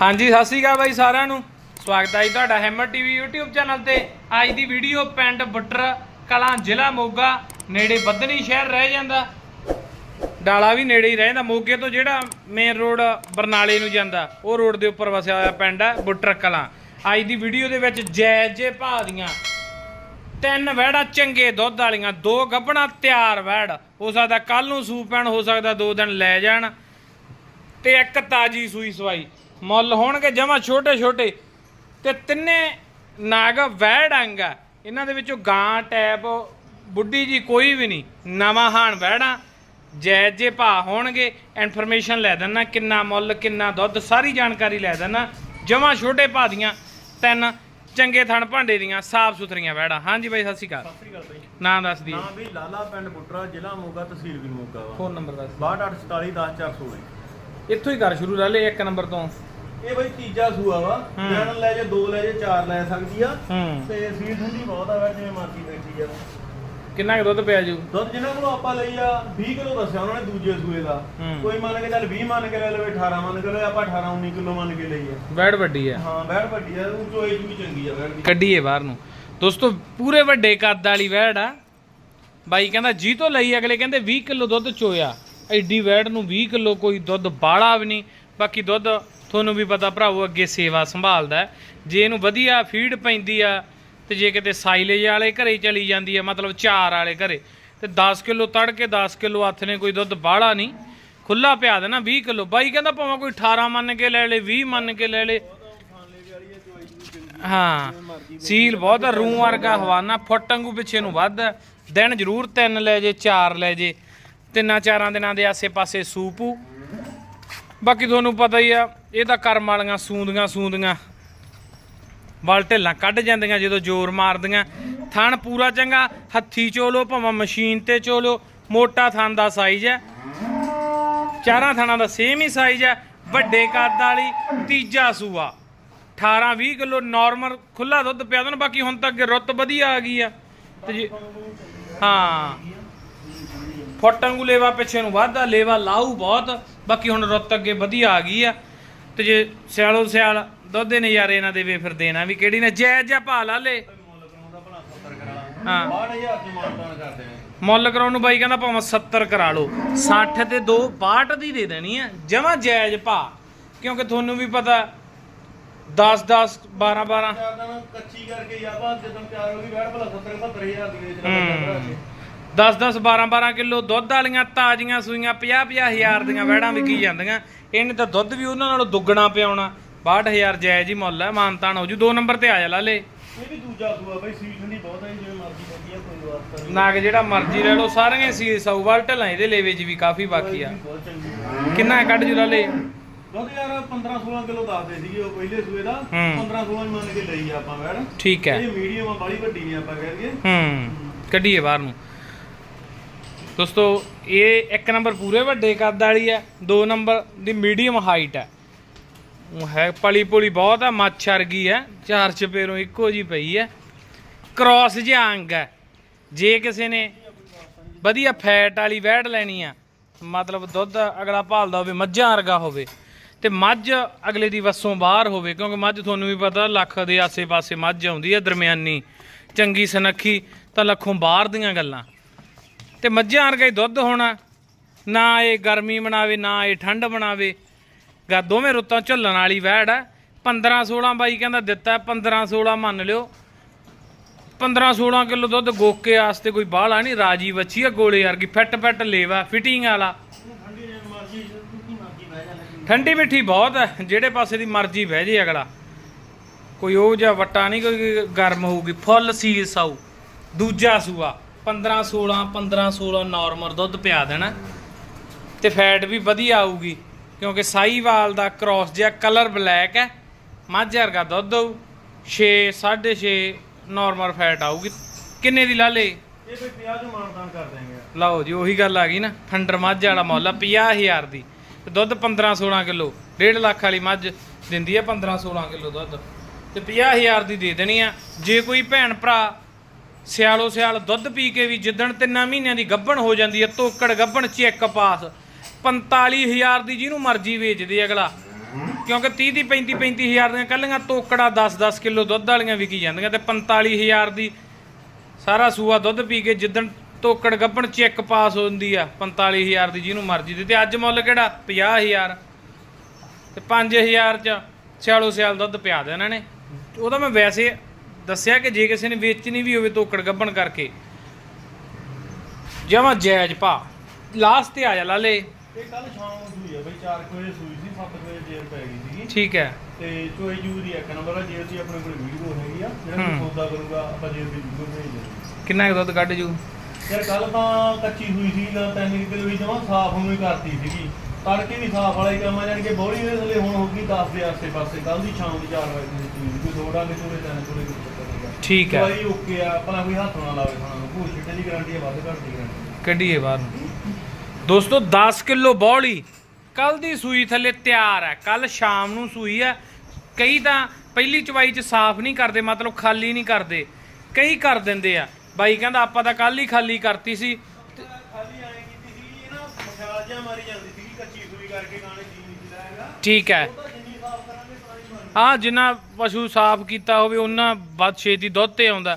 ਹਾਂਜੀ, ਸਤਿ ਸ਼੍ਰੀ ਅਕਾਲ ਬਾਈ ਸਾਰਿਆਂ ਨੂੰ। ਸਵਾਗਤ ਹੈ ਜੀ ਤੁਹਾਡਾ ਹੈਮਰ ਟੀਵੀ YouTube ਚੈਨਲ ਤੇ। ਅੱਜ ਦੀ ਵੀਡੀਓ ਪਿੰਡ ਬੁੱਟਰ ਕਲਾਂ ਜ਼ਿਲ੍ਹਾ ਮੋਗਾ, ਨੇੜੇ ਬੱਦਨੀ ਸ਼ਹਿਰ ਰਹਿ ਜਾਂਦਾ। ਡਾਲਾ ਵੀ ਨੇੜੇ ਹੀ ਰਹਿੰਦਾ, ਮੋਗੇ ਤੋਂ ਜਿਹੜਾ ਮੇਨ ਰੋਡ ਬਰਨਾਲੇ ਨੂੰ ਜਾਂਦਾ, ਉਹ ਰੋਡ ਦੇ ਉੱਪਰ ਵਸਿਆ ਹੋਇਆ ਪਿੰਡ ਹੈ ਬੁੱਟਰ ਕਲਾਂ। ਅੱਜ ਦੀ ਵੀਡੀਓ ਦੇ ਵਿੱਚ ਜੈ ਜੇ ਭਾਅ ਦੀਆਂ ਤਿੰਨ ਵਹਿੜਾ, ਚੰਗੇ ਦੁੱਧ ਵਾਲੀਆਂ, ਦੋ ਗੱਭਣਾ, ਤਿਆਰ ਵਹਿੜ। ਹੋ ਸਕਦਾ ਕੱਲ ਨੂੰ ਸੂ ਪੈਣ, ਹੋ ਸਕਦਾ ਦੋ ਦਿਨ ਲੈ ਜਾਣ। ਤੇ ਇੱਕ ਤਾਜੀ ਸੂਈ ਸਵਾਈ। ਮੁੱਲ ਹੋਣਗੇ ਜਮਾ ਛੋਟੇ ਛੋਟੇ। ਤੇ ਤਿੰਨੇ ਨਾਗ ਵਹਿੜ ਅੰਗ ਇਹਨਾਂ ਦੇ ਵਿੱਚੋਂ ਗਾਂ ਟੈਪ ਬੁੱਢੀ ਜੀ ਕੋਈ ਵੀ ਨਹੀਂ। ਨਵਾਂ ਹਾਣ ਵਹਿੜਾਂ ਜੈ ਜੇ ਭਾ ਹੋਣਗੇ ਇਨਫੋਰਮੇਸ਼ਨ ਲੈ ਦੇਣਾ ਕਿੰਨਾ ਮੁੱਲ ਕਿੰਨਾ ਦੁੱਧ ਸਾਰੀ ਜਾਣਕਾਰੀ ਲੈ ਦੇਣਾ ਜਮਾ ਛੋਟੇ ਭਾ ਦੀਆਂ ਤਿੰਨ ਚੰਗੇ ਥਣ ਭਾਂਡੇ ਦੀਆਂ ਸਾਫ਼ ਸੁਥਰੀਆਂ ਵਹਿੜਾਂ ਹਾਂਜੀ ਬਾਈ ਸਤਿ ਸ਼੍ਰੀ ਅਕਾਲ। ਸਤਿ ਸ੍ਰੀ ਅਕਾਲ ਬਾਈ। ਨਾਂ ਦੱਸ ਦੀ ਨਾਮ ਵੀ ਲਾਲਾ ਪਿੰਡ ਬੁੱਟਰਾ ਜ਼ਿਲ੍ਹਾ ਮੋਗਾ ਤਹਿਸੀਲ ਵੀ ਮੋਗਾ ਵਾ। ਫੋਨ ਨੰਬਰ ਦੱਸ 6284410416 ਇੱਥੋਂ ਹੀ ਕਰ ਸ਼ੁਰੂ ਲਾ ਲੈ ਇੱਕ ਨੰਬਰ ਤੋਂ। ਇਹ ਬਾਈ ਤੀਜਾ ਸੂਆ ਵਾ। ਹੂੰ। ਲੈਣ ਲੈ ਜੇ ਦੋ ਲੈ ਜੇ ਚਾਰ ਲੈ ਸਕਦੀ ਆ। ਹੂੰ। ਤੇ ਸੀਟ ਠੰਡੀ ਬਹੁਤ ਆ ਵਾ ਜਿਵੇਂ ਮਰਜ਼ੀ ਬੈਠੀ ਆ ਕਿੰਨਾ ਕੁ ਦੁੱਧ ਪਿਆ ਜੂ? ਦੁੱਧ ਜਿਨ੍ਹਾਂ ਕੋਲੋਂ ਆਪਾਂ ਲਈ ਆ 20 ਕਿਲੋ ਦੱਸਿਆ ਉਹਨਾਂ ਨੇ ਦੂਜੇ ਸੂਏ ਦਾ। ਹੂੰ। ਕੋਈ ਮੰਨ ਕੇ ਚੱਲ 20 ਮੰਨ ਕੇ ਲੈ ਲਵੇ 18 ਮੰਨ ਕੇ ਲੈ ਆਪਾਂ 18 19 ਕਿਲੋ ਮੰਨ ਕੇ ਲਈ ਆ ਵਹਿੜ ਵੱਡੀ ਆ। ਹਾਂ ਬੈੜ ਵੱਡੀ ਆ ਉਹ ਚੋਈ ਵੀ ਚੰਗੀ ਆ ਬੈੜ ਦੀ। ਕੱਢੀਏ ਬਾਹਰ ਨੂੰ। ਦੋਸਤੋ ਪੂਰੇ ਵੱਡੇ ਕੱਦ ਵਾਲੀ ਵਹਿੜ ਆ। ਬਾਈ ਕਹਿੰਦਾ ਜੀ ਤੋਂ ਲਈ ਅਗਲੇ ਕਹਿੰਦੇ 20 ਕਿਲੋ ਦੁੱਧ ਚੋਇਆ। ਐਡੀ ਵਹਿੜ ਨੂੰ 20 ਕਿਲੋ ਕੋਈ ਦੁੱਧ ਬਾਲਾ ਵੀ ਨਹੀਂ ਬਾਕੀ ਦੁੱਧ ਤੁਹਾਨੂੰ ਵੀ ਪਤਾ ਭਰਾਵੋ ਅੱਗੇ ਸੇਵਾ ਸੰਭਾਲਦਾ ਜੇ ਇਹਨੂੰ ਵਧੀਆ ਫੀਡ ਪੈਂਦੀ ਆ ਤੇ ਜੇ ਕਿਤੇ ਸਾਈਲੇਜ ਵਾਲੇ ਘਰੇ ਚਲੀ ਜਾਂਦੀ ਆ ਮਤਲਬ ਚਾਰ ਵਾਲੇ ਘਰੇ ਤੇ 10 ਕਿਲੋ ਤੜ ਕੇ 10 ਕਿਲੋ ਹੱਥ ਨੇ ਕੋਈ ਦੁੱਧ ਬਾਹਲਾ ਨਹੀਂ। ਖੁੱਲਾ ਪਿਆ ਦੇਣਾ 20 ਕਿਲੋ। ਬਾਈ ਕਹਿੰਦਾ ਭਾਵੇਂ ਕੋਈ 18 ਮੰਨ ਕੇ ਲੈ ਲੇ 20 ਮੰਨ ਕੇ ਲੈ ਲੇ। ਹਾਂ ਸੀਲ ਬਹੁਤ ਆ, ਰੂੰ ਵਰਗਾ ਹਵਾਨਾ ਫੁੱਟ ਵਾਂਗੂ ਪਿੱਛੇ ਨੂੰ ਵੱਧ ਆ। ਦਿਨ ਜ਼ਰੂਰ ਤਿੰਨ ਲੈ ਜੇ ਚਾਰ ਲੈ ਜੇ। ਤਿੰਨਾਂ ਚਾਰਾਂ ਦਿਨਾਂ ਦੇ ਆਸੇ-ਪਾਸੇ ਸੂਪੂ। ਬਾਕੀ ਤੁਹਾਨੂੰ ਪਤਾ ਹੀ ਆ, ਇਹ ਤਾਂ ਕਰਮ ਵਾਲੀਆਂ ਸੂੰਦੀਆਂ ਸੂੰਦੀਆਂ। ਵਾਲ ਢਿੱਲਾਂ ਕੱਢ ਜਾਂਦੀਆਂ ਜਦੋਂ ਜ਼ੋਰ ਮਾਰਦੀਆਂ। ਥਣ ਪੂਰਾ ਚੰਗਾ, ਹੱਥੀ ਚੋਲੋ, ਭਾਵੇਂ ਮਸ਼ੀਨ ਤੇ ਚੋਲੋ, ਮੋਟਾ ਥਣ ਦਾ ਸਾਈਜ਼ ਹੈ। ਚਾਰਾਂ ਥਣਾਂ ਦਾ ਸੇਮ ਹੀ ਸਾਈਜ਼ ਹੈ, ਵੱਡੇ ਕੱਦ ਵਾਲੀ, ਤੀਜਾ ਸੂਆ। 18 20 ਕਿਲੋ ਨਾਰਮਲ ਖੁੱਲਾ ਦੁੱਧ ਪਿਆ ਦੇਣ ਬਾਕੀ ਹੁਣ ਤੱਕ ਅੱਗੇ ਰੁੱਤ ਵਧੀਆ ਆ ਗਈ ਆ। ਤੇ ਜੇ ਹਾਂ। ਫੁੱਟ ਵਾਂਗੂ ਲੇਵਾ ਪਿੱਛੇ ਨੂੰ ਵੱਧਦਾ ਲੇਵਾ ਲਾਊ ਬਹੁਤ ਬਾਕੀ ਹੁਣ ਰੁੱਤ ਅੱਗੇ ਵਧੀਆ ਆ ਗਈ ਆ। ਤੇ ਜੇ ਸਿਆਲੋ ਸਿਆਲ ਦੁੱਧ ਦੇ ਨਜ਼ਾਰੇ ਇਹਨਾਂ ਦੇਵੇ ਫਿਰ ਦੇਣਾ ਵੀ ਕਿਹੜੀ ਨਾ ਜੈ ਜੈ ਭਾ ਲਾ ਲੇ। ਹਾਂ। ਮੁੱਲ ਕਰਾਉਣ ਨੂੰ ਬਾਈ ਕਹਿੰਦਾ ਭਾਵੇਂ 70 ਕਰਾ ਲਓ 60 ਤੇ 2 62 ਦੀ ਦੇ ਦੇਣੀ ਆ ਜਮਾ ਜਾਇਜ਼ ਕਿਉਂਕਿ ਤੁਹਾਨੂੰ ਵੀ ਪਤਾ 10 10 12 12 ਕੱਚੀ ਕਰਕੇ ਜਾਂ ਬਾਅਦ ਜਦੋਂ ਤਿਆਰ ਹੋ ਗਈ ਬੈਠ ਭਲਾ 70 70000 ਦੀ ਵੇਚ ਲਾਂਗੇ 10-10 12-12 ਕਿਲੋ ਦੁੱਧ ਵਾਲੀਆਂ ਤਾਜ਼ੀਆਂ ਸੂਈਆਂ 50-50 ਹਜ਼ਾਰ ਦੀਆਂ ਵਹਿੜਾਂ ਵਿਕੀ ਜਾਂਦੀਆਂ। ਇਹਨੇ ਤਾਂ ਦੁੱਧ ਵੀ ਉਹਨਾਂ ਨਾਲੋਂ ਦੁੱਗਣਾ ਪਿਆਉਣਾ। 62000 ਜਾਇਜ਼ ਹੀ ਮੁੱਲ ਹੈ ਮਾਨਤਾਨ ਹੋ ਜੂ। ਦੋ ਨੰਬਰ ਤੇ ਆ ਜਾ ਲਾਲੇ। ਇਹ ਵੀ ਦੂਜਾ ਜਿਹੜਾ ਮਰਜ਼ੀ ਲੈ ਲਓ ਸਾਰੀਆਂ ਸੀ ਸੌ ਵਾਲਟਲ ਆ ਇਹਦੇ ਲੇਵੇ ਜੀ ਕਾਫੀ ਬਾਕੀ ਆ। ਕਿੰਨਾ ਕੱਢ ਜੂ ਲਾਲੇ? ਦੁੱਧ ਯਾਰ 15 16 ਕਿਲੋ ਦੱਸਦੇ ਸੀਗੇ ਉਹ ਪਹਿਲੇ ਸੂਏ ਦਾ। 15 16 ਮੰਨ ਕੇ ਲਈ ਆਪਾਂ ਵੈੜ ਠੀਕ ਹੈ। ਇਹ ਮੀਡੀਅਮ ਆ ਬੜੀ ਵੱਡੀ ਨਹੀਂ ਆਪਾਂ ਕਹਿ ਲਈਏ ਹੂੰ। ਕੱਢੀਏ ਬਾਹਰ ਨੂੰ। ਦੋਸਤੋ, ਇਹ ਇੱਕ ਨੰਬਰ ਪੂਰੇ ਵੱਡੇ ਕੱਦ ਵਾਲੀ ਹੈ, ਦੋ ਨੰਬਰ ਦੀ ਮੀਡੀਅਮ ਹਾਈਟ ਹੈ। ਉਹ ਹੈ ਪਲੀ ਪੁਲੀ ਬਹੁਤ ਆ, ਮੱਛ ਵਰਗੀ ਹੈ, ਚਾਰ ਚਪੇਰੋਂ ਇੱਕੋ ਜੀ ਪਈ ਹੈ। ਕ੍ਰਾਸ ਜਿਹਾ ਅੰਗ ਹੈ। ਜੇ ਕਿਸੇ ਨੇ ਵਧੀਆ ਫੈਟ ਵਾਲੀ ਵਹਿੜ ਲੈਣੀ ਆ, ਮਤਲਬ ਦੁੱਧ ਅਗਲਾ ਭਾਲਦਾ ਹੋਵੇ, ਮੱਝਾਂ ਵਰਗਾ ਹੋਵੇ, ਤੇ ਮੱਝ ਅਗਲੇ ਦੀ ਵੱਸੋਂ ਬਾਹਰ ਹੋਵੇ, ਕਿਉਂਕਿ ਮੱਝ ਤੁਹਾਨੂੰ ਵੀ ਪਤਾ, ਲੱਖ ਦੇ ਆਸੇ-ਪਾਸੇ ਮੱਝ ਆਉਂਦੀ ਹੈ, ਦਰਮਿਆਨੀ, ਚੰਗੀ ਸਨੱਖੀ, ਤਾਂ ਲੱਖੋਂ ਬਾਹਰ ਦੀਆਂ ਗੱਲਾਂ। ਤੇ ਮੱਝਾਂ ਵਰਗਾ ਹੀ ਦੁੱਧ ਹੋਣਾ। ਨਾ ਇਹ ਗਰਮੀ ਬਣਾਵੇ ਨਾ ਇਹ ਠੰਡ ਬਣਾਵੇ ਗਾ ਦੋਵੇਂ ਰੁੱਤਾਂ ਝੱਲਣ ਵਾਲੀ ਵਹਿੜ ਹੈ 15 16 ਬਾਈ ਕਹਿੰਦਾ ਦਿੱਤਾ 15 16 ਮੰਨ ਲਿਓ। 15 16 ਕਿਲੋ ਦੁੱਧ ਗੋਕੇ ਵਾਸਤੇ ਕੋਈ ਬਾਹਲਾ ਨਹੀਂ, ਰਾਜੀ ਵੱਛੀ ਆ ਗੋਲੇ ਵਰਗੀ, ਫਿੱਟ ਫਿੱਟ ਲੇਵਾ, ਫਿਟਿੰਗ ਵਾਲਾ। ਠੰਡੀ ਮਿੱਠੀ ਬਹੁਤ ਹੈ ਜਿਹੜੇ ਪਾਸੇ ਦੀ ਮਰਜ਼ੀ ਬਹਿ ਜੇ ਅਗਲਾ। ਕੋਈ ਉਹ ਜਿਹਾ ਵੱਟਾ ਨਹੀਂ, ਕੋਈ ਗਰਮ ਹੋਊਗੀ, ਫੁੱਲ ਸੀਸ ਆਊ ਦੂਜਾ ਸੂਆ। 15 16 15 16 ਨਾਰਮਲ ਦੁੱਧ ਪਿਆ ਦੇਣਾ। ਤੇ ਫੈਟ ਵੀ ਵਧੀਆ ਆਊਗੀ ਕਿਉਂਕਿ ਸਾਈਵਾਲ ਦਾ ਕ੍ਰਾਸ ਜਿਹਾ ਕਲਰ ਬਲੈਕ ਹੈ ਮੱਝ ਵਰਗਾ ਦੁੱਧ ਆਊ 6 6.5 ਨਾਰਮਲ ਫੈਟ ਆਊਗੀ। ਕਿੰਨੇ ਦੀ ਲਾ ਲੇ ਇਹ ਵੀ 50 ਚ ਮਾਨਦਾਨ ਕਰ ਦੇਂਗੇ ਲਓ ਜੀ ਉਹੀ ਗੱਲ ਆ ਗਈ ਨਾ ਫੰਡਰ ਮੱਝ ਵਾਲਾ ਮੁੱਲ ਆ 50000 ਦੀ। ਤੇ ਦੁੱਧ 15 16 ਕਿਲੋ 1.5 ਲੱਖ ਵਾਲੀ ਮੱਝ ਦਿੰਦੀ ਆ 15 16 ਕਿਲੋ ਦੁੱਧ। ਤੇ 50000 ਦੀ ਦੇ ਦੇਣੀ ਆ ਜੇ ਕੋਈ ਭੈਣ ਭਰਾ ਸਿਆਲੋ ਸਿਆਲ ਦੁੱਧ ਪੀ ਕੇ ਵੀ ਜਿੱਦਣ ਤਿੰਨਾਂ ਮਹੀਨਿਆਂ ਦੀ ਗੱਭਣ ਹੋ ਜਾਂਦੀ ਆ ਤੋਕੜ ਗੱਭਣ ਚੈੱਕ ਪਾਸ। 45000 ਦੀ ਜਿਹਨੂੰ ਮਰਜ਼ੀ ਵੇਚਦੇ ਅਗਲਾ। ਕਿਉਂਕਿ 30 ਦੀ 35 35000 ਦੀਆਂ ਕੱਲੀਆਂ ਤੋਕੜਾ 10-10 ਕਿਲੋ ਦੁੱਧ ਵਾਲੀਆਂ ਵਿਕੀ ਜਾਂਦੀਆਂ ਤੇ 45000 ਦੀ ਸਾਰਾ ਸੂਆ ਦੁੱਧ ਪੀ ਕੇ ਜਿੱਦਣ ਤੋਕੜ ਗੱਭਣ ਚੈੱਕ ਪਾਸ ਹੁੰਦੀ ਆ 45000 ਦੀ ਜਿਹਨੂੰ ਮਰਜ਼ੀ ਦੇ। ਤੇ ਅੱਜ ਮੁੱਲ ਕਿਹੜਾ? 50000 ਤੇ 5000 ਚ ਸਿਆਲੋ ਸਿਆਲ ਦੁੱਧ ਪਿਆ ਦੇ ਇਹਨਾਂ ਨੇ। ਉਹਦਾ ਮੈਂ ਵੈਸੇ ਦੱਸਿਆ ਕਿ ਜੇ ਕਿਸੇ ਨੇ ਵੇਚਣੀ ਵੀ ਹੋਵੇ ਤੋਕੜ ਗੱਭਣ ਕਰਕੇ ਜਮਾ ਜਾਇਜ਼ ਭਾ। ਲਾਸਟ ਤੇ ਆ ਜਾ ਲਾਲੇ ਇਹ ਕੱਲ ਸ਼ਾਮ ਨੂੰ ਸੂਈ ਆ ਬਈ 4 ਵਜੇ ਸੂਈ ਸੀ 7 ਵਜੇ ਜੇਰ ਪੈ ਗਈ ਸੀਗੀ। ਠੀਕ ਹੈ। ਤੇ ਚੋਈ ਜੂ ਦੀ ਇੱਕ ਨੰਬਰ ਆ ਜੇਰ ਦੀ ਆਪਣੇ ਕੋਲ ਵੀਡੀਓ ਹੈਗੀ ਆ ਜਿਹੜਾ। ਮੈਂ ਸੌਦਾ ਕਰੂੰਗਾ ਆਪਾਂ ਜੇਰ ਦੀ ਵੀਡੀਓ ਭੇਜ ਦਿੰਦੇ ਕਿੰਨਾ ਕੁ ਦੁੱਧ ਕੱਢ ਜੂ? ਯਾਰ ਕੱਲ ਤਾਂ ਕੱਚੀ ਹੋਈ ਸੀ ਨਾ ਤਿੰਨ ਕਿਲੋ ਵੀ ਜਮਾ ਸਾਫ਼ ਨੂੰ ਹੀ ਕਰਤੀ ਸੀਗੀ। ਤੜਕੇ ਵੀ ਸਾਫ਼ ਵਾਲਾ ਹੀ ਕੰਮ ਆ ਜਾਣੀ ਕਿ ਬੋਲੀ ਦੇ ਥੱਲੇ ਹੁਣ ਹੋ ਗਈ 10 ਦੇ ਆਸੇ ਪਾਸੇ ਕੱਲ ਦੀ ਸ਼ਾਮ ਦੀ 4 ਵਜੇ ਦੀ ਸੂਈ ਕੋਈ ਤਿੰਨ ਚੋਲੇ ਕੋਈ ਚੱਕਰ ਨਹੀਂ ਗਾ। ਠੀਕ ਹੈ। ਦਵਾਈ ਓਕੇ ਆ ਆਪਣਾ ਕੋਈ ਹੱਥ ਨਾ ਲਾਵੇ ਖਾਣਾ ਨੂੰ ਭੂਰ ਛਿੱਟੇ ਦੀ ਗਾਰੰਟੀ ਆ ਵੱਧ ਘੱਟ ਦੀ ਗਾਰੰਟੀ ਕੱਢੀਏ ਬਾਹਰ ਨੂੰ। ਦੋਸਤੋ 10 ਕਿਲੋ ਬੌਲੀ ਕੱਲ ਦੀ ਸੂਈ ਥੱਲੇ ਤਿਆਰ ਹੈ। ਕੱਲ ਸ਼ਾਮ ਨੂੰ ਸੂਈ ਹੈ। ਕਈ ਤਾਂ ਪਹਿਲੀ ਚਵਾਈ 'ਚ ਸਾਫ਼ ਨਹੀਂ ਕਰਦੇ ਮਤਲਬ ਖਾਲੀ ਨਹੀਂ ਕਰਦੇ। ਕਈ ਕਰ ਦਿੰਦੇ ਆ। ਬਾਈ ਕਹਿੰਦਾ ਆਪਾਂ ਤਾਂ ਕੱਲ ਹੀ ਖਾਲੀ ਕਰਤੀ ਸੀ। ਠੀਕ ਹੈ। ਹੀ ਜਿੰਨਾ ਪਸ਼ੂ ਸਾਫ਼ ਕੀਤਾ ਹੋਵੇ ਉਹਨਾਂ ਵੱਧ ਛੇਤੀ ਦੁੱਧ ਤੇ ਆਉਂਦਾ।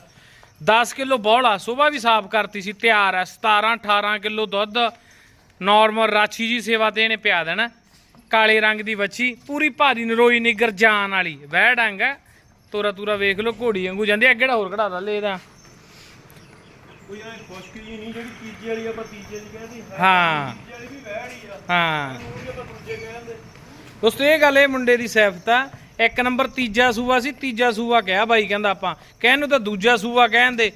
10 ਕਿਲੋ ਬੌਲਾ ਸਵੇਰ ਵੀ ਸਾਫ਼ ਕਰਤੀ ਸੀ ਤਿਆਰ ਹੈ 17 18 ਕਿਲੋ ਦੁੱਧ ਨਾਰਮਲ ਰਾਛੀ ਜੀ ਸੇਵਾ ਤੇ ਇਹਨੇ ਪਿਆ ਦੇਣਾ। ਕਾਲੇ ਰੰਗ ਦੀ ਵੱਛੀ ਪੂਰੀ ਭਾਰੀ ਨਰੋਈ ਨਿਗਰ ਜਾਨ ਵਾਲੀ। ਵਹਿ ਡੰਗ ਹੈ। ਤੋਰਾ ਤੂਰਾ ਵੇਖ ਲਓ ਘੋੜੀ ਵਾਂਗੂ ਜਾਂਦੇ ਅੱਗੇ ਹੋਰ ਕਢਾ ਦਾ ਲੈ ਇਹਦਾ। ਕੋਈ ਖੁਸ਼ਕ ਨਹੀਂ ਜਿਹੜੀ ਤੀਜੇ ਵਾਲੀ ਆਪਾਂ ਤੀਜੇ ਦੀ ਕਹਿੰਦੀ ਹੈ। ਹਾਂ। ਦੋਸਤੋ, ਇਹ ਗੱਲ ਇਹ ਮੁੰਡੇ ਦੀ ਸਿਫਤ ਆ ਇੱਕ ਨੰਬਰ ਤੀਜਾ ਸੂਆ ਸੀ, ਤੀਜਾ ਸੂਆ ਕਿਹਾ ਬਾਈ ਕਹਿੰਦਾ ਆਪਾਂ। ਕਹਿਣ ਨੂੰ ਤਾਂ ਦੂਜਾ ਸੂਆ ਕਹਿੰਦੇ।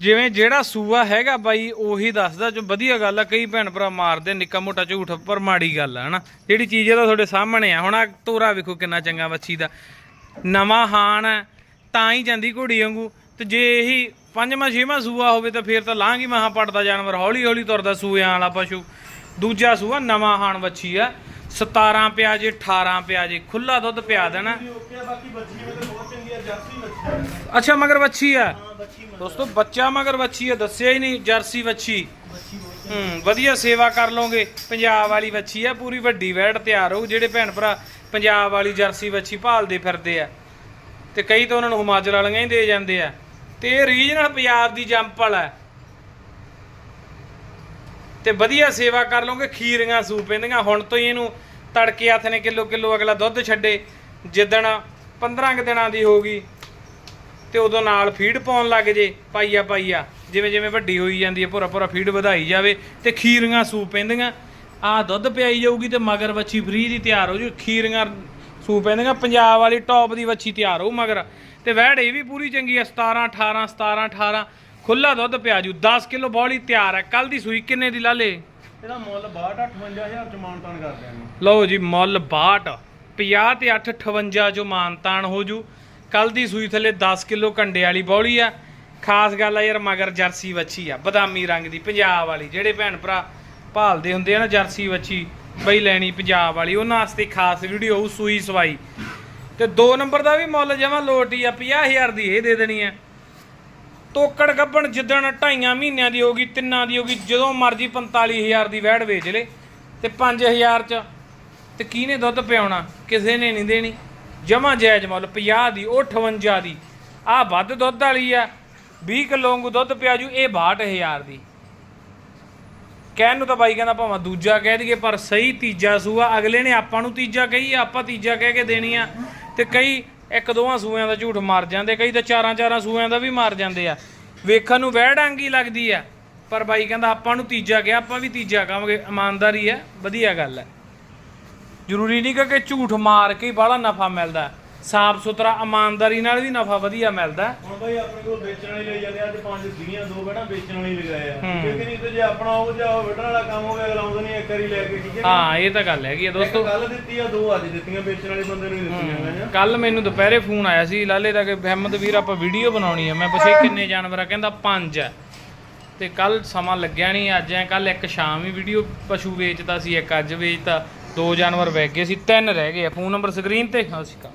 ਜਿਵੇਂ ਜਿਹੜਾ ਸੂਆ ਹੈਗਾ ਬਾਈ, ਉਹੀ ਦੱਸਦਾ। ਜੋ ਵਧੀਆ ਗੱਲ ਆ, ਕਈ ਭੈਣ ਭਰਾ ਮਾਰਦੇ, ਨਿੱਕਾ ਮੋਟਾ ਝੂਠ, ਪਰ ਮਾੜੀ ਗੱਲ ਆ, ਹਨਾ। ਜਿਹੜੀ ਚੀਜ਼ ਇਹਦਾ ਤੁਹਾਡੇ ਸਾਹਮਣੇ ਆ। ਹੁਣ ਆ ਤੋਰਾ ਵੇਖੋ ਕਿੰਨਾ ਚੰਗਾ ਵੱਛੀ ਦਾ। ਨਵਾਂ ਹਾਨ ਹੈ ਤਾਂ ਹੀ ਜਾਂਦੀ ਘੋੜੀ ਵਾਂਗੂ। ਤੇ ਜੇ ਇਹੀ ਪੰਜਵਾਂ, ਛੇਵਾਂ ਸੂਆ ਹੋਵੇ ਤਾਂ ਫੇਰ ਤਾਂ ਲਾਂਗੀ ਮਹਾ ਪੜਦਾ ਜਾਨਵਰ। ਹੌਲੀ ਹੌਲੀ ਤੁਰਦਾ ਸੂਇਆਂ ਵਾਲਾ ਪਸ਼ੂ। ਦੂਜਾ ਸੂਆ ਨਵਾਂ ਹਾਣ ਵੱਛੀ ਆ। 17 ਪਿਆ ਜੇ 18 ਪਿਆ ਜੇ ਖੁੱਲਾ ਦੁੱਧ ਪਿਆ ਦੇਣਾ। ਅੱਛਾ, ਮਗਰ ਵੱਛੀ ਆ। ਦੋਸਤੋ, ਬੱਚਾ ਮਗਰ ਵੱਛੀ ਆ, ਦੱਸਿਆ ਹੀ ਨਹੀਂ, ਜਰਸੀ ਵੱਛੀ। ਹੂੰ, ਵਧੀਆ ਸੇਵਾ ਕਰ ਲੋਗੇ ਪੰਜਾਬ ਵਾਲੀ ਵੱਛੀ ਆ, ਪੂਰੀ ਵੱਡੀ ਵੈੜ ਤਿਆਰ ਹੋਊ। ਜਿਹੜੇ ਭੈਣ ਭਰਾ ਪੰਜਾਬ ਵਾਲੀ ਜਰਸੀ ਵੱਛੀ ਭਾਲਦੇ ਫਿਰਦੇ ਆ। ਤੇ ਕਈ ਤਾਂ ਉਹਨਾਂ ਨੂੰ ਹਿਮਾਚਲ ਵਾਲੀਆਂ ਹੀ ਦੇ ਜਾਂਦੇ ਆ। ਤੇ ਇਹ ਰੀਜਨਲ ਪੰਜਾਬ ਦੀ ਜੰਪਲ ਹੈ। ਤੇ ਵਧੀਆ ਸੇਵਾ ਕਰ ਲੋਗੇ ਖੀਰੀਆਂ ਸੂ ਪੈਂਦੀਆਂ। ਹੁਣ ਤੋਂ ਹੀ ਇਹਨੂੰ ਤੜਕੇ ਹੱਥ ਨੇ ਕਿਲੋ ਕਿਲੋ ਅਗਲਾ ਦੁੱਧ ਛੱਡੇ, ਜਿੱਦਣ 15 ਕੁ ਦਿਨਾਂ ਦੀ ਹੋ ਗਈ, ਤੇ ਉਦੋਂ ਨਾਲ ਫੀਡ ਪਾਉਣ ਲੱਗ ਜੇ, ਪਾਈਆ ਪਾਈਆ। ਜਿਵੇਂ ਜਿਵੇਂ ਵੱਡੀ ਹੋਈ ਜਾਂਦੀ ਹੈ, ਭੋਰਾ ਭੋਰਾ ਫੀਡ ਵਧਾਈ ਜਾਵੇ, ਤੇ ਖੀਰੀਆਂ ਸੂਪ ਪੈਂਦੀਆਂ। ਆ ਦੁੱਧ ਪਿਆਈ ਜਾਊਗੀ ਤੇ ਮਗਰ ਵੱਛੀ ਫਰੀ ਦੀ ਤਿਆਰ ਹੋ ਜੂ। ਖੀਰੀਆਂ ਸੂਪ ਪੈਂਦੀਆਂ, ਪੰਜਾਬ ਵਾਲੀ ਟੌਪ ਦੀ ਵੱਛੀ ਤਿਆਰ ਹੋਊ ਮਗਰ। ਤੇ ਵਹਿੜ ਇਹ ਵੀ ਪੂਰੀ ਚੰਗੀ ਹੈ 17 18 17 18 ਖੁੱਲਾ ਦੁੱਧ ਪਿਆ ਜੂ 10 ਕਿਲੋ ਬੌਲੀ ਤਿਆਰ ਹੈ ਕੱਲ ਦੀ ਸੂਈ ਕਿੰਨੇ ਦੀ ਲਾਲੇ? ਇਹਦਾ ਮੁੱਲ 62 58000 ਚ ਮਾਨਤਾਨ ਕਰ ਦਿਆਂਗੇ। ਲਓ ਜੀ ਮੁੱਲ 62 50 ਤੇ 8 58 ਜੋ ਮਾਨਤਾਨ ਹੋ ਜੂ। ਕੱਲ ਦੀ ਸੂਈ ਥੱਲੇ 10 ਕਿਲੋ ਕੰਡੇ ਵਾਲੀ ਬੌਲੀ ਆ। ਖਾਸ ਗੱਲ ਆ ਯਾਰ ਮਗਰ ਜਰਸੀ ਵੱਛੀ ਆ ਬਦਾਮੀ ਰੰਗ ਦੀ ਪੰਜਾਬ ਵਾਲੀ। ਜਿਹੜੇ ਭੈਣ ਭਰਾ ਭਾਲਦੇ ਹੁੰਦੇ ਆ ਨਾ ਜਰਸੀ ਵੱਛੀ ਬਈ ਲੈਣੀ ਪੰਜਾਬ ਵਾਲੀ ਉਹਨਾਂ ਵਾਸਤੇ ਖਾਸ ਵੀਡੀਓ ਸੂਈ ਸਵਾਈ। ਤੇ 2 ਨੰਬਰ ਦਾ ਵੀ ਮੁੱਲ ਜਮਾ ਹੀ ਆ 50000 ਦੀ ਇਹ ਦੇ ਦੇਣੀ ਆ। ਤੋਕੜ ਗੱਬਣ ਜਿੱਦਣ ਢਾਈਆਂ ਮਹੀਨਿਆਂ ਦੀ ਹੋਗੀ ਤਿੰਨਾਂ ਦੀ ਹੋਗੀ ਜਦੋਂ ਮਰਜ਼ੀ 45000 ਦੀ ਵੈੜ ਵੇਚ ਲੇ ਤੇ 5000 ਚ ਤੇ ਕਿਹਨੇ ਦੁੱਧ ਪਿਆਉਣਾ? ਕਿਸੇ ਨੇ ਨਹੀਂ ਦੇਣੀ। ਜਮਾ ਜਾਇਜ਼ ਮੁੱਲ 50 ਦੀ ਉਹ 58 ਦੀ। ਆ ਵੱਧ ਦੁੱਧ ਵਾਲੀ ਆ 20 ਕਿਲੋ ਵਾਂਗੂ ਦੁੱਧ ਪਿਆ ਜੂ ਇਹ 62000 ਦੀ। ਕਹਿਣ ਨੂੰ ਤਾਂ ਬਾਈ ਕਹਿੰਦਾ ਭਾਵੇਂ ਦੂਜਾ ਕਹਿ ਦਈਏ ਪਰ ਸਹੀ ਤੀਜਾ ਸੂਆ ਅਗਲੇ ਨੇ ਆਪਾਂ ਨੂੰ ਤੀਜਾ ਕਹੀ ਆ, ਆਪਾਂ ਤੀਜਾ ਕਹਿ ਕੇ ਦੇਣੀ ਆ। ਤੇ ਕਈ ਇੱਕ ਦੋਵਾਂ ਸੂਆਂ ਦਾ ਝੂਠ ਮਾਰ ਜਾਂਦੇ, ਕਈ ਤਾਂ ਚਾਰਾਂ ਚਾਰਾਂ ਸੂਆਂ ਦਾ ਵੀ ਮਾਰ ਜਾਂਦੇ ਆ। ਵੇਖਣ ਨੂੰ ਵਹਿ ਡਾਂਗੀ ਲੱਗਦੀ ਆ, ਪਰ ਬਾਈ ਕਹਿੰਦਾ ਆਪਾਂ ਨੂੰ ਤੀਜਾ ਕਿਹਾ, ਆਪਾਂ ਵੀ ਤੀਜਾ ਕਹਾਂਗੇ, ਇਮਾਨਦਾਰੀ ਆ, ਵਧੀਆ ਗੱਲ ਹੈ ਜ਼ਰੂਰੀ ਨਹੀਂ ਕਿ ਝੂਠ ਮਾਰ ਕੇ ਹੀ ਬਾਹਲਾ ਨਫਾ ਮਿਲਦਾ। ਸਾਫ਼ ਸੁਥਰਾ ਇਮਾਨਦਾਰੀ ਨਾਲ ਵੀ ਨਫਾ ਵਧੀਆ ਮਿਲਦਾ ਹੁਣ ਬਈ ਆਪਣੇ ਕੋਲ ਵੇਚਣ ਵਾਲੇ ਲਈ ਜਾਂਦੇ ਅੱਜ ਪੰਜ ਸੀਗੀਆਂ ਦੋ ਬੈਣਾ ਵੇਚਣ ਵਾਲੇ ਲਗਾਏ ਆ। ਹੂੰ। ਕਿਉਂਕਿ ਨਹੀਂ ਤੇ ਜੇ ਆਪਣਾ ਉਹ ਜਾਂ ਵੱਢਣ ਵਾਲਾ ਕੰਮ ਹੋਵੇ ਅਗਲਾ ਆਉਂਦਾ ਨਹੀਂ ਇੱਕ ਵਾਰੀ ਲੈ ਕੇ ਠੀਕ ਹੈ ਹਾਂ ਇਹ ਤਾਂ ਗੱਲ ਹੈਗੀ ਆ ਦੋਸਤੋ। ਕੱਲ ਦਿੱਤੀ ਆ ਦੋ ਅੱਜ ਦਿੱਤੀਆਂ ਵੇਚਣ ਵਾਲੇ ਬੰਦੇ ਨੂੰ ਹੀ ਦਿੱਤੀਆਂ ਗਈਆਂ ਕੱਲ ਮੈਨੂੰ ਦੁਪਹਿਰੇ ਫੋਨ ਆਇਆ ਸੀ ਲਾਲੇ ਦਾ ਕਿ ਅਹਿਮਦ ਵੀਰ ਆਪਾਂ ਵੀਡੀਓ ਬਣਾਉਣੀ ਆ। ਮੈਂ ਪੁੱਛਿਆ ਕਿੰਨੇ ਜਾਨਵਰ ਆ? ਕਹਿੰਦਾ ਪੰਜ ਆ। ਤੇ ਕੱਲ ਸਮਾਂ ਲੱਗਿਆ ਨਹੀਂ ਅੱਜ ਐ ਕੱਲ ਇੱਕ ਸ਼ਾਮ ਹੀ ਵੀਡੀਓ ਪਸ਼ੂ ਵੇਚਦਾ ਸੀ ਇੱਕ ਅੱਜ ਵੇਚਤਾ ਦੋ ਜਾਨਵਰ ਵਹਿ ਗਏ ਸੀ ਤਿੰਨ ਰਹਿ ਗਏ ਆ। ਫੋਨ ਨੰਬਰ ਸਕਰੀਨ ਤੇ? ਹਾਂ ਸਿਕਾ